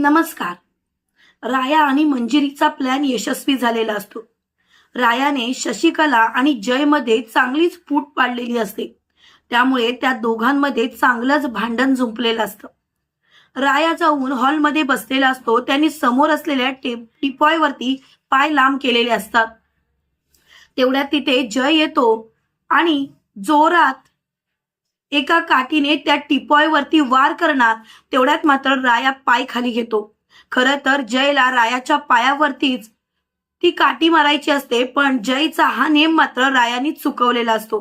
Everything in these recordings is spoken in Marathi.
नमस्कार. राया आणि मंजिरीचा प्लॅन यशस्वी झालेला असतो. रायाने शशिकला आणि जयमध्ये चांगलीच फूट पाडलेली असते. त्यामुळे त्या दोघांमध्ये चांगलंच भांडण झुंपलेलं असतं. राया जाऊन हॉलमध्ये बसलेला असतो. त्यांनी समोर असलेल्या टेप टिपॉयवरती पाय लांब केलेले असतात. तेवढ्यात तिथे जय येतो आणि जोरात एका काठीने त्या टिपॉयवरती वार करणार तेवढ्यात मात्र राया पाय खाली घेतो. खरं तर जयला रायाच्या पायावरतीच ती काठी मारायची असते पण जयचा हा नेम मात्र रायाने चुकवलेला असतो.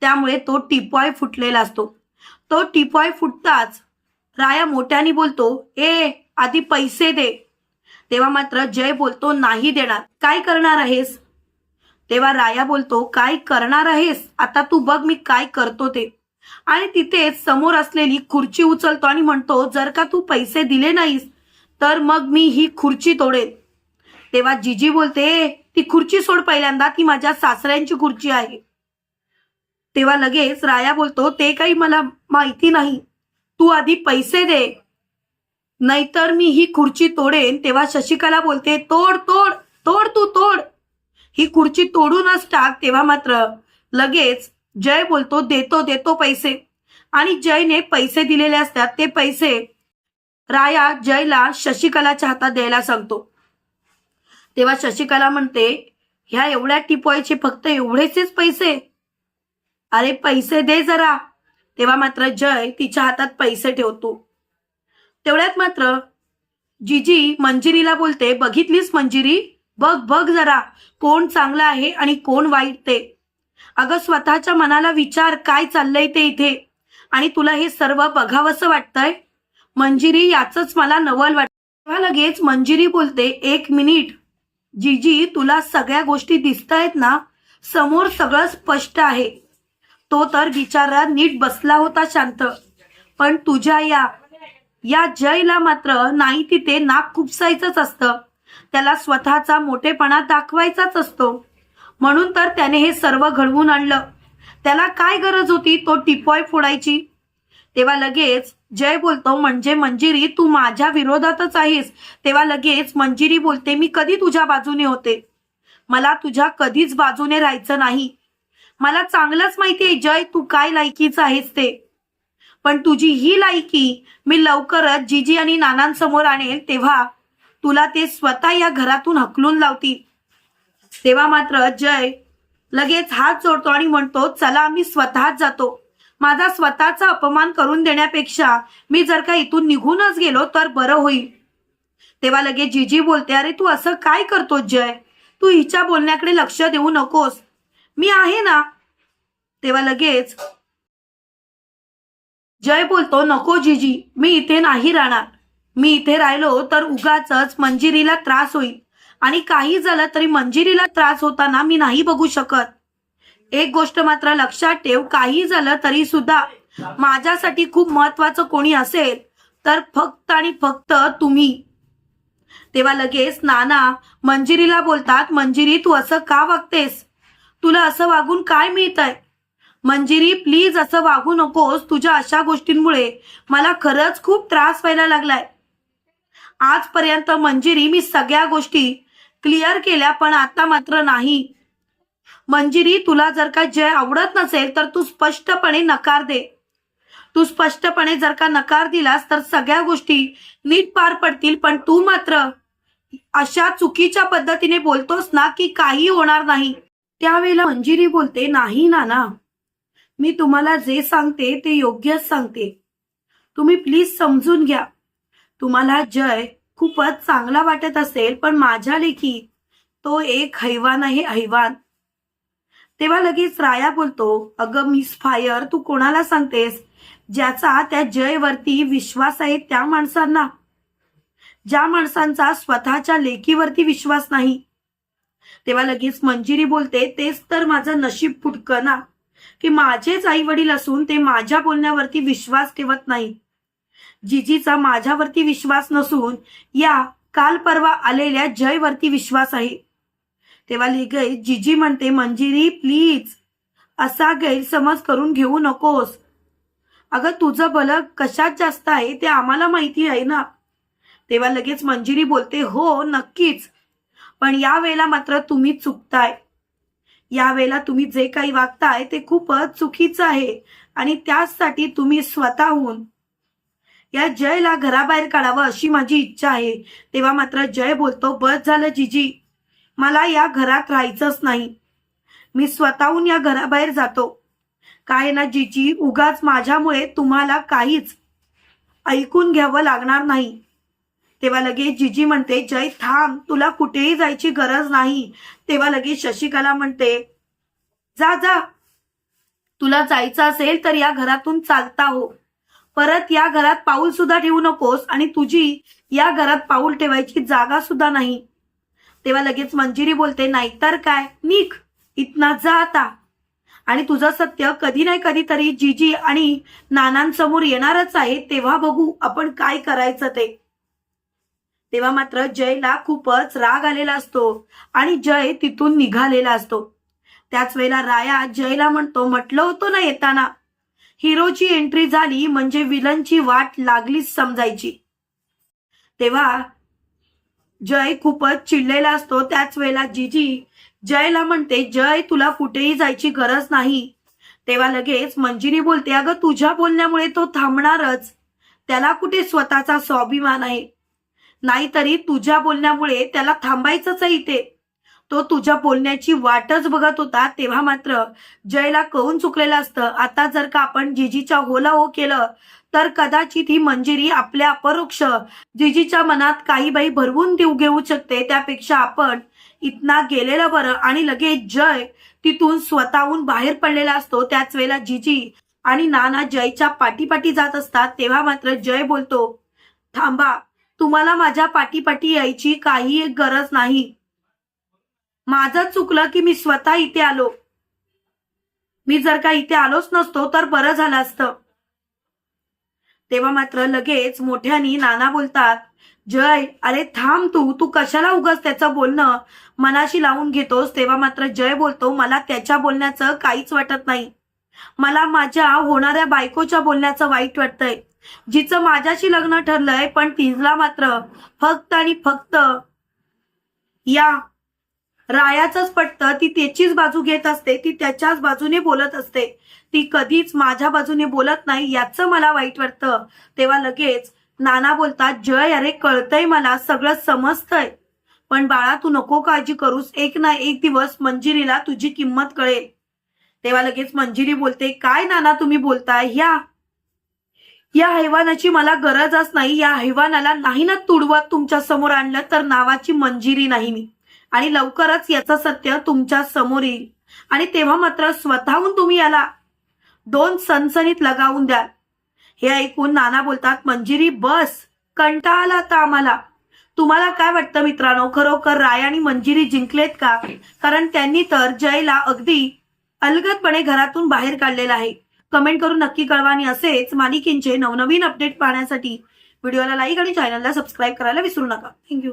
त्यामुळे तो टिपॉय फुटलेला असतो. तो टिपॉय फुटताच राया मोठ्याने बोलतो ए आधी पैसे दे. तेव्हा मात्र जय बोलतो नाही देणार. काय करणार आहेस? तेव्हा राया बोलतो काय करणार आहेस? आता तू बघ मी काय करतो ते. आणि तिथेच समोर असलेली खुर्ची उचलतो आणि म्हणतो जर का तू पैसे दिले नाहीस तर मग मी ही खुर्ची तोडेल तेव्हा जिजी बोलते ती खुर्ची सोड पहिल्यांदा ती माझ्या सासऱ्यांची खुर्ची आहे. तेव्हा लगेच राया बोलतो ते काही मला माहिती नाही तू आधी पैसे दे नाहीतर मी ही खुर्ची तोडेन. तेव्हा शशिकला बोलते तोड तोड तोड तू तोड. ही खुर्ची तोडूनच टाक तेव्हा मात्र लगेच जय बोलतो देतो देतो पैसे. आणि जयने पैसे दिलेले असतात ते पैसे राया जयला शशिकलाच्या हातात द्यायला सांगतो. तेव्हा शशिकला म्हणते ह्या एवढ्या टिपॉयचे फक्त एवढेचेच पैसे. अरे पैसे दे जरा. तेव्हा मात्र जय तिच्या हातात पैसे ठेवतो. तेवढ्यात मात्र जिजी मंजिरीला बोलते बघितलीस मंजिरी? बघ बघ जरा कोण चांगला आहे आणि कोण वाईट ते. अगं स्वतःच्या मनाला विचार काय चाललंय ते इथे? आणि तुला हे सर्व बघावंसं वाटतंय? मंजिरी याचच मला नवल वाटत तेव्हा लगेच मंजिरी बोलते एक मिनिट. जीजी तुला सगळ्या गोष्टी दिसत आहेत ना? समोर सगळं स्पष्ट आहे. तो तर बिचारा नीट बसला होता शांत. पण तुझ्या या या जयला मात्र नाही तिथे नाक खुपसायचंच असतं. त्याला स्वतःचा मोठेपणा दाखवायचाच असतो. म्हणून तर त्याने हे सर्व घडवून आणलं. त्याला काय गरज होती तो टिपॉय फोडायची? तेव्हा लगेच जय बोलतो म्हणजे मंजिरी तू माझ्या विरोधातच आहेस. तेव्हा लगेच मंजिरी बोलते मी कधी तुझ्या बाजूने होते? मला तुझ्या कधीच बाजूने राहायचं नाही. मला चांगलंच माहिती आहे जय तू काय लायकीचं आहेस ते. पण तुझी ही लायकी मी लवकरच जीजी आणि नानांसमोर आणेल तेव्हा तुला ते स्वतः या घरातून हकलून लावतील. तेव्हा मात्र जय लगेच हात जोडतो आणि म्हणतो चला मी स्वतःच जातो. माझा स्वतःचा अपमान करून देण्यापेक्षा मी जर का इथून निघूनच गेलो तर बरं होईल. तेव्हा लगेच जिजी बोलते अरे तू असं काय करतो जय? तू हिच्या बोलण्याकडे लक्ष देऊ नकोस. मी आहे ना? तेव्हा लगेच जय बोलतो नको जिजी मी इथे नाही राहणार. मी इथे राहिलो तर उगाच मंजिरीला त्रास होईल. आणि काही झालं तरी मंजिरीला त्रास होताना मी नाही बघू शकत. एक गोष्ट मात्र लक्षात ठेव काही झालं तरी सुद्धा माझ्यासाठी खूप महत्वाचं कोणी असेल तर फक्त आणि फक्त तुम्ही. तेव्हा लगेच नाना मंजिरीला बोलतात मंजिरी तू असं का वागतेस? तुला असं वागून काय मिळतंय? मंजिरी प्लीज असं वागू नकोस तुझ्या अशा गोष्टींमुळे मला खरंच खूप त्रास व्हायला लागलाय. आजपर्यंत मंजिरी मी सगळ्या गोष्टी क्लिअर केल्या पण आता मात्र नाही. मंजिरी तुला जर का जय आवडत नसेल तर तू स्पष्टपणे नकार दे. तू स्पष्टपणे जर का नकार दिलास तर सगळ्या गोष्टी नीट पार पडतील पण तू मात्र अशा चुकीच्या पद्धतीने बोलतोस ना की काही होणार नाही. त्यावेळेला मंजिरी बोलते नाही नाना मी तुम्हाला जे सांगते ते योग्यच सांगते. तुम्ही प्लीज समजून घ्या. तुम्हाला जय खूपच चांगला वाटत असेल पण माझ्या लेखी तो एक हैवान आहे हैवान. तेव्हा लगेच राया बोलतो अगं मिस फायर तू कोणाला सांगतेस? ज्याचा त्या जयवरती विश्वास आहे त्या माणसांना. ज्या माणसांचा स्वतःच्या लेखीवरती विश्वास नाही. तेव्हा लगेच मंजिरी बोलते तेच तर माझं नशीब फुटकं ना की माझेच आई वडील असून ते माझ्या बोलण्यावरती विश्वास ठेवत नाही. जिजीचा माझ्यावरती विश्वास नसून या काल परवा आलेल्या जयवरती विश्वास आहे. तेव्हा लिगय जिजी म्हणते मंजिरी प्लीज असा गैरसमज करून घेऊ नकोस. अगं तुझं भलं कशात जास्त आहे ते आम्हाला माहिती आहे ना. तेव्हा लगेच मंजिरी बोलते हो नक्कीच. पण या वेळेला मात्र तुम्ही चुकताय. या वेळेला तुम्ही जे काही वागताय ते खूपच चुकीचं आहे आणि त्याचसाठी तुम्ही स्वतःहून या जयला घराबाहेर काढावं अशी माझी इच्छा आहे. तेव्हा मात्र जय बोलतो बस झालं जिजी. मला या घरात राहायचंच नाही. मी स्वतःहून या घराबाहेर जातो. काय ना जिजी उगाच माझ्यामुळे तुम्हाला काहीच ऐकून घ्यावं लागणार नाही. तेव्हा लगेच जिजी म्हणते जय थांब तुला कुठेही जायची गरज नाही. तेव्हा लगेच शशिकला म्हणते जा जा. तुला जायचं असेल तर या घरातून चालता हो. परत या घरात पाऊल सुद्धा ठेवू नकोस आणि तुझी या घरात पाऊल ठेवायची जागा सुद्धा नाही. तेव्हा लगेच मंजिरी बोलते नाहीतर काय? निक इतना जा आता. आणि तुझं सत्य कधी नाही कधीतरी जीजी आणि नानांसमोर येणारच आहे तेव्हा बघू आपण काय करायचं ते. तेव्हा मात्र जयला खूपच राग आलेला असतो आणि जय तिथून निघालेला असतो. त्याच वेळेला राया जयला म्हणतो म्हटलं होतं ना येताना हिरोची एंट्री झाली म्हणजे विलनची वाट लागलीच समजायची. तेव्हा जय खूपच चिडलेला असतो. त्याच वेळेला जीजी जयला म्हणते जय तुला कुठेही जायची गरज नाही. तेव्हा लगेच मंजिरी बोलते अगं तुझ्या बोलण्यामुळे तो थांबणारच. त्याला कुठे स्वतःचा स्वाभिमान आहे? नाहीतरी तुझ्या बोलण्यामुळे त्याला थांबायचंच आहे इथे. तो तुझ्या बोलण्याची वाटच बघत होता तेव्हा मात्र जयला कळून चुकलेलं असतं. आता जर का आपण जिजीच्या होला हो केलं तर कदाचित ही मंजिरी आपल्या अपरोक्ष जिजीच्या मनात काही बाई भरवून देऊ घेऊ शकते. त्यापेक्षा आपण इतना गेलेलं बरं आणि लगेच जय तिथून स्वतःहून बाहेर पडलेला असतो. त्याच वेळेला जिजी आणि नाना जयच्या पाठीपाठी जात असतात. तेव्हा मात्र जय बोलतो थांबा तुम्हाला माझ्या पाठीपाठी यायची काही एक गरज नाही. माझं चुकलं की मी स्वतः इथे आलो. मी जर का इथे आलोच नसतो तर बरं झालं असतं. तेव्हा मात्र लगेच मोठ्यानी नाना बोलतात जय अरे थांब तू तू कशाला उगाच त्याचं बोलणं मनाशी लावून घेतोस? तेव्हा मात्र जय बोलतो मला त्याच्या बोलण्याचं काहीच वाटत नाही. मला माझ्या होणाऱ्या बायकोच्या बोलण्याचं वाईट वाटतंय. जिचं माझ्याशी लग्न ठरलंय पण तिला मात्र फक्त आणि फक्त या रायाचंच पटतं ती त्याचीच बाजू घेत असते ती त्याच्याच बाजूने बोलत असते. ती कधीच माझ्या बाजूने बोलत नाही याचं मला वाईट वाटतं. तेव्हा लगेच नाना बोलतात जय अरे कळतंय मला सगळं समजतंय. पण बाळा तू नको काळजी करूस एक ना एक दिवस मंजिरीला तुझी किंमत कळेल. तेव्हा लगेच मंजिरी बोलते काय नाना तुम्ही बोलताय? ह्या या हैवानाची मला गरजच नाही या हैवानाला नाही ना तुडवत तुमच्यासमोर आणलं तर नावाची मंजिरी नाही मी. आणि लवकरच याचं सत्य तुमच्यासमोर येईल. आणि तेव्हा मात्र स्वतःहून तुम्ही याला दोन सनसनीत लगावून द्याल. हे ऐकून नाना बोलतात मंजिरी बस. कंटाळा आता आम्हाला. तुम्हाला काय वाटतं मित्रांनो? खरोखर राय आणि मंजिरी जिंकलेत का? कारण त्यांनी तर जयला अगदी अलगदपणे घरातून बाहेर काढलेला आहे. कमेंट करून नक्की कळवा आणि असेच मालिकेंचे नवनवीन अपडेट पाहण्यासाठी व्हिडिओला लाईक आणि चॅनलला सबस्क्राईब करायला विसरू नका. थँक्यू.